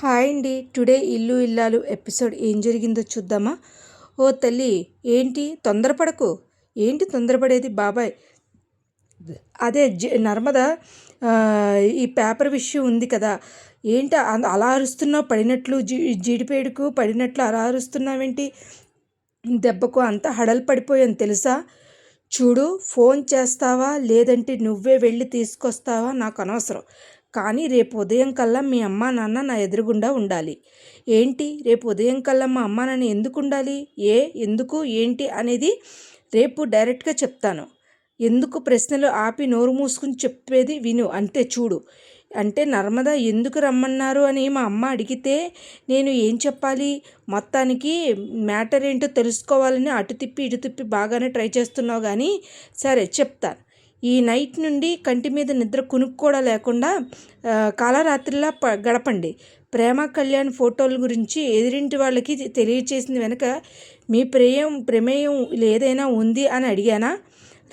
Hi అండి. Today ఇల్లు ఇల్లాలు ఎపిసోడ్ ఏం జరిగిందో చూద్దామా? ఓ తల్లి ఏంటి? తొందరపడకు. ఏంటి తొందరపడేది బాబాయ్? అదే జ నర్మద ఈ పేపర్ విషయం ఉంది కదా. ఏంటి అలా అరుస్తున్నావు? పడినట్లు జీ జీడిపేడుకు పడినట్లు అలా అరుస్తున్నావేంటి? దెబ్బకు అంత హడలు పడిపోయాను తెలుసా? చూడు ఫోన్ చేస్తావా? లేదంటే నువ్వే వెళ్ళి తీసుకొస్తావా? నాకు అనవసరం. కానీ రేపు ఉదయం కల్లా మీ అమ్మా నాన్న నా ఎదురుగుండా ఉండాలి. ఏంటి? రేపు ఉదయం కల్లా మా అమ్మా నాన్న ఎందుకు ఉండాలి? ఏ? ఎందుకు? ఏంటి? అనేది రేపు డైరెక్ట్గా చెప్తాను. ఎందుకు ప్రశ్నలు ఆపి నోరు మూసుకుని చెప్పేది విను. అంతే చూడు. అంటే నర్మద ఎందుకు రమ్మన్నారు అని మా అమ్మ అడిగితే నేను ఏం చెప్పాలి? మొత్తానికి మ్యాటర్ ఏంటో తెలుసుకోవాలని అటు తిప్పి ఇటు తిప్పి బాగానే ట్రై చేస్తున్నావు కానీ సరే చెప్తాను. ఈ నైట్ నుండి కంటి మీద నిద్ర కూడా లేకుండా కాలరాత్రిలా ప గడపండి. ప్రేమ కళ్యాణ్ ఫోటోల గురించి ఎదిరింటి వాళ్ళకి తెలియచేసింది వెనుక మీ ప్రేయం ప్రమేయం ఏదైనా ఉంది అని అడిగానా?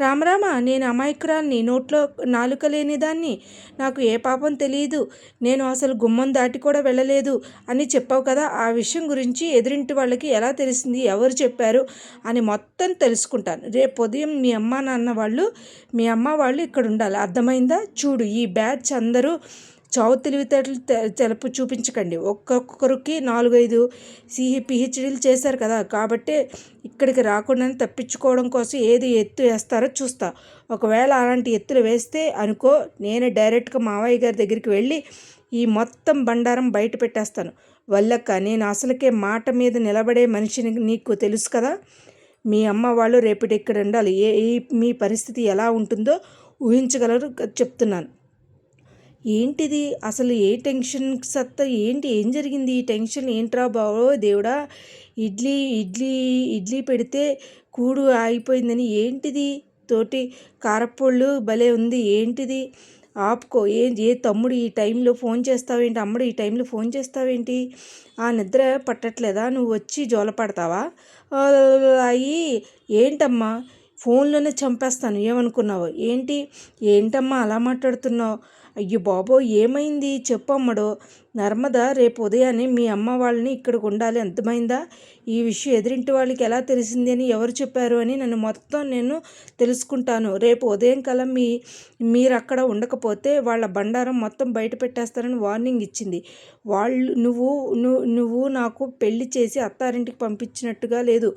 రామరామ నేను అమాయకురాల్ని నోట్లో నాలుక లేనిదాన్ని. నాకు ఏ పాపం తెలియదు. నేను అసలు గుమ్మం దాటి కూడా వెళ్ళలేదు అని చెప్పావు కదా ఆ విషయం గురించి ఎదురింటి వాళ్ళకి ఎలా తెలిసింది ఎవరు చెప్పారు అని మొత్తం తెలుసుకుంటాను. రేపు ఉదయం మీ అమ్మ నాన్న వాళ్ళు మీ అమ్మ వాళ్ళు ఇక్కడ ఉండాలి. అర్థమైందా? చూడు ఈ బ్యాచ్ అందరూ చావు తెలివితేటలు తెలుపు చూపించకండి. ఒక్కొక్కరికి నాలుగైదు సిహి పిహెచ్డీలు చేశారు కదా కాబట్టి ఇక్కడికి రాకుండా తప్పించుకోవడం కోసం ఏది ఎత్తు వేస్తారో చూస్తా. ఒకవేళ అలాంటి ఎత్తులు వేస్తే అనుకో నేనే డైరెక్ట్గా మావయ్య గారి దగ్గరికి వెళ్ళి ఈ మొత్తం బండారం బయట పెట్టేస్తాను. వల్లక్క నేను అసలుకే మాట మీద నిలబడే మనిషిని నీకు తెలుసు కదా? మీ అమ్మ వాళ్ళు రేపటి ఇక్కడ ఉండాలి. ఏ మీ పరిస్థితి ఎలా ఉంటుందో ఊహించగలరు చెప్తున్నాను. ఏంటిది? అసలు ఏ టెన్షన్ సత్తా? ఏంటి? ఏం జరిగింది? ఈ టెన్షన్ ఏంట్రా బావో దేవుడా? ఇడ్లీ ఇడ్లీ ఇడ్లీ పెడితే కూడు ఆగిపోయిందని ఏంటిది? తోటి కారప్పొళ్ళు భలే ఉంది. ఏంటిది? ఆపుకో. ఏ ఏ తమ్ముడు ఈ టైంలో ఫోన్ చేస్తావేంటి? అమ్ముడు ఈ టైంలో ఫోన్ చేస్తావేంటి? ఆ నిద్ర పట్టట్లేదా? నువ్వు వచ్చి జోలపడతావా అయ్యి ఏంటమ్మా? ఫోన్లోనే చంపేస్తాను. ఏమనుకున్నావు? ఏంటి? ఏంటమ్మా అలా మాట్లాడుతున్నావు? అయ్యో బాబో ఏమైంది? చెప్పమ్మడో నర్మద రేపు ఉదయాన్నే మీ అమ్మ వాళ్ళని ఇక్కడికి ఉండాలి. అర్థమైందా? ఈ విషయం ఎదిరింటి వాళ్ళకి ఎలా తెలిసింది అని ఎవరు చెప్పారు అని నన్ను మొత్తం నేను తెలుసుకుంటాను. రేపు ఉదయం కల్లా మీ మీరు అక్కడ ఉండకపోతే వాళ్ళ బండారం మొత్తం బయట పెట్టేస్తారని వార్నింగ్ ఇచ్చింది. వాళ్ళు నువ్వు నువ్వు నాకు పెళ్ళి చేసి అత్తారింటికి పంపించినట్టుగా లేదు.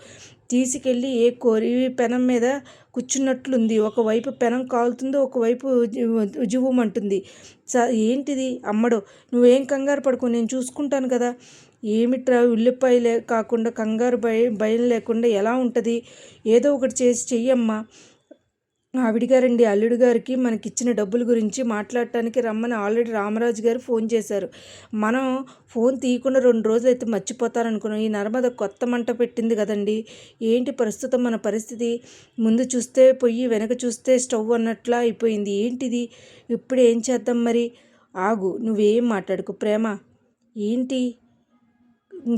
తీసుకెళ్ళి ఏ కోరి పెనం మీద కూర్చున్నట్లుంది. ఒకవైపు పెనం కాలుతుంది ఒకవైపు జువ్వమంటుంది స ఏంటిది? అమ్మడు నువ్వేం కంగారు పడుకో నేను చూసుకుంటాను కదా. ఏమిట్రా ఉల్లిపాయలే కాకుండా కంగారు భయం భయం లేకుండా ఎలా ఉంటుంది? ఏదో ఒకటి చేసి చెయ్యమ్మా. ఆవిడ గారండి అల్లుడు గారికి మనకిచ్చిన డబ్బుల గురించి మాట్లాడటానికి రమ్మని ఆల్రెడీ రామరాజు గారు ఫోన్ చేశారు. మనం ఫోన్ తీయకుండా రెండు రోజులు అయితే మర్చిపోతారనుకున్నాం. ఈ నర్మద కొత్త మంట పెట్టింది కదండి. ఏంటి ప్రస్తుతం మన పరిస్థితి? ముందు చూస్తే పొయ్యి వెనక చూస్తే స్టవ్ అన్నట్లా అయిపోయింది. ఏంటిది? ఇప్పుడు ఏం చేద్దాం మరి? ఆగు నువ్వేం మాట్లాడుకు ప్రేమ. ఏంటి?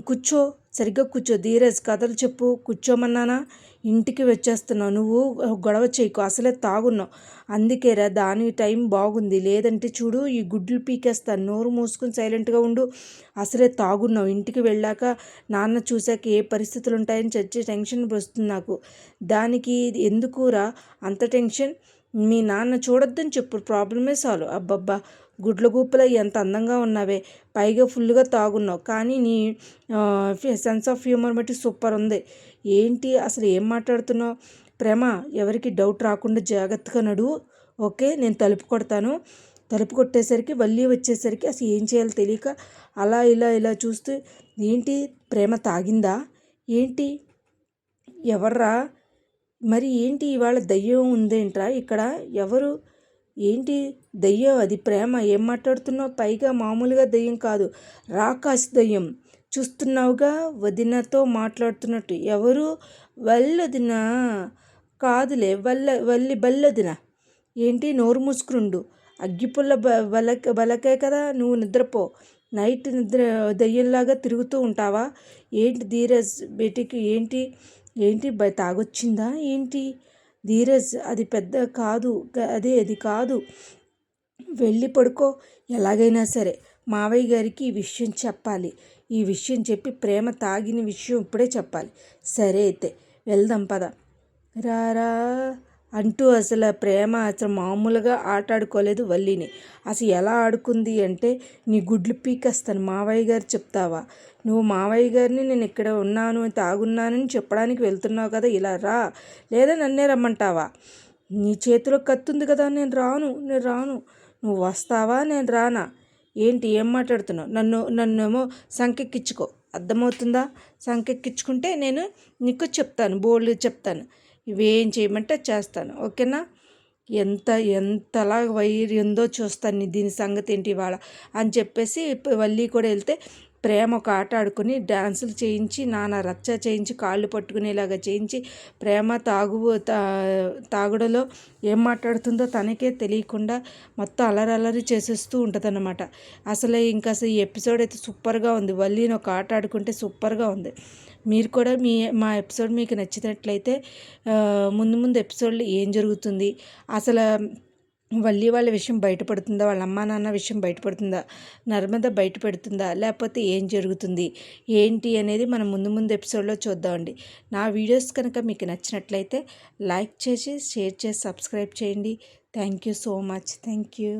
కూర్చో. సరిగ్గా కూర్చో. ధీరజ్ కథలు చెప్పు. కూర్చోమన్నానా? ఇంటికి వచ్చేస్తున్నావు. నువ్వు గొడవ చేయకు. అసలే తాగున్నావు. అందుకేరా దాని టైం బాగుంది. లేదంటే చూడు ఈ గుడ్లు పీకేస్తాను నోరు మూసుకుని సైలెంట్గా ఉండు. అసలే తాగున్నావు. ఇంటికి వెళ్ళాక నాన్న చూశాక ఏ పరిస్థితులు ఉంటాయని చచ్చే టెన్షన్ వస్తుంది నాకు. దానికి ఎందుకురా అంత టెన్షన్? మీ నాన్న చూడొద్దని చెప్పు. ప్రాబ్లమే సాల్వ్. అబ్బబ్బా! గుడ్ల గూపల ఎంత అందంగా ఉన్నావే. పైగా ఫుల్గా తాగున్నావు. కానీ నీ సెన్స్ ఆఫ్ హ్యూమర్ బట్టి సూపర్ ఉంది. ఏంటి? అసలు ఏం మాట్లాడుతున్నావు? ప్రేమ ఎవరికి డౌట్ రాకుండా జాగ్రత్తగా నడు. ఓకే? నేను తలుపు కొడతాను. తలుపు కొట్టేసరికి వల్లి వచ్చేసరికి అసలు ఏం చేయాలో తెలియక అలా ఇలా ఇలా చూస్తూ ఏంటి? ప్రేమ తాగిందా? ఏంటి? ఎవర్రా? మరి ఏంటి? ఇవాళ దయ్యం ఉందేంట్రా? ఇక్కడ ఎవరు? ఏంటి? దయ్యం అది ప్రేమ. ఏం మాట్లాడుతున్నావు? పైగా మామూలుగా దయ్యం కాదు. రాకాశ దయ్యం. చూస్తున్నావుగా? వదినతో మాట్లాడుతున్నట్టు. ఎవరు? వల్లదిన? కాదులే. వల్ల వల్లి బల్లదిన? ఏంటి? నోరు మూసుకురుండు అగ్గిపుల్ల బ బలక బలకే కదా? నువ్వు నిద్రపో. నైట్ నిద్ర దయ్యంలాగా తిరుగుతూ ఉంటావా? ఏంటి ధీరజ్ బేటికి? ఏంటి? ఏంటి? తాగొచ్చిందా? ఏంటి? ధీరజ్ అది పెద్ద కాదు అదే అది కాదు. వెళ్ళి పడుకో ఎలాగైనా సరే. మావయ్య గారికి ఈ విషయం చెప్పాలి. ఈ విషయం చెప్పి ప్రేమ తాగిన విషయం ఇప్పుడే చెప్పాలి. సరే అయితే వెళ్దాం పద. రారా అంటూ అసలు ప్రేమ అసలు మామూలుగా ఆట ఆడుకోలేదు వల్లిని. అసలు ఎలా ఆడుకుంది అంటే నీ గుడ్లు పీకేస్తాను మావయ్య గారు చెప్తావా? నువ్వు మావయ్య గారిని నేను ఇక్కడ ఉన్నాను తాగున్నానని చెప్పడానికి వెళ్తున్నావు కదా ఇలా రా. లేదా నన్నే రమ్మంటావా? నీ చేతిలో కత్తుంది కదా నేను రాను నేను రాను. నువ్వు వస్తావా నేను రానా? ఏంటి ఏం మాట్లాడుతున్నావు? నన్ను నన్నేమో సంకెక్కించుకో అర్థమవుతుందా? సంకెక్కించుకుంటే నేను నీకు చెప్తాను బోల్డ్ చెప్తాను. ఇవేం చేయమంటే చేస్తాను. ఓకేనా? ఎంత ఎంతలా వైర్ ఉందో చూస్తాను దీని సంగతి ఏంటి ఇవాళ అని చెప్పేసి వల్లి కూడా వెళ్తే ప్రేమ ఒక ఆట ఆడుకుని డ్యాన్సులు చేయించి నాన్న రచ్చ చేయించి కాళ్ళు పట్టుకునేలాగా చేయించి ప్రేమ తాగు తాగుడలో ఏం మాట్లాడుతుందో తనకే తెలియకుండా మొత్తం అలరి అలరి చేసేస్తూ ఉంటుందన్నమాట. అసలు ఇంకా అసలు ఈ ఎపిసోడ్ అయితే సూపర్గా ఉంది. వల్లీని ఒక ఆట ఆడుకుంటే సూపర్గా ఉంది. మీరు కూడా మీ మా ఎపిసోడ్ మీకు నచ్చినట్లయితే ముందు ముందు ఎపిసోడ్లో ఏం జరుగుతుంది? అసలు వల్లి వాళ్ళ విషయం బయటపడుతుందా? వాళ్ళ అమ్మా నాన్న విషయం బయటపడుతుందా? నర్మద బయటపెడుతుందా? లేకపోతే ఏం జరుగుతుంది? ఏంటి అనేది మనం ముందు ముందు ఎపిసోడ్లో చూద్దామండి నా వీడియోస్ కనుక మీకు నచ్చినట్లయితే లైక్ చేసి షేర్ చేసి సబ్స్క్రైబ్ చేయండి. Thank you so much. Thank you.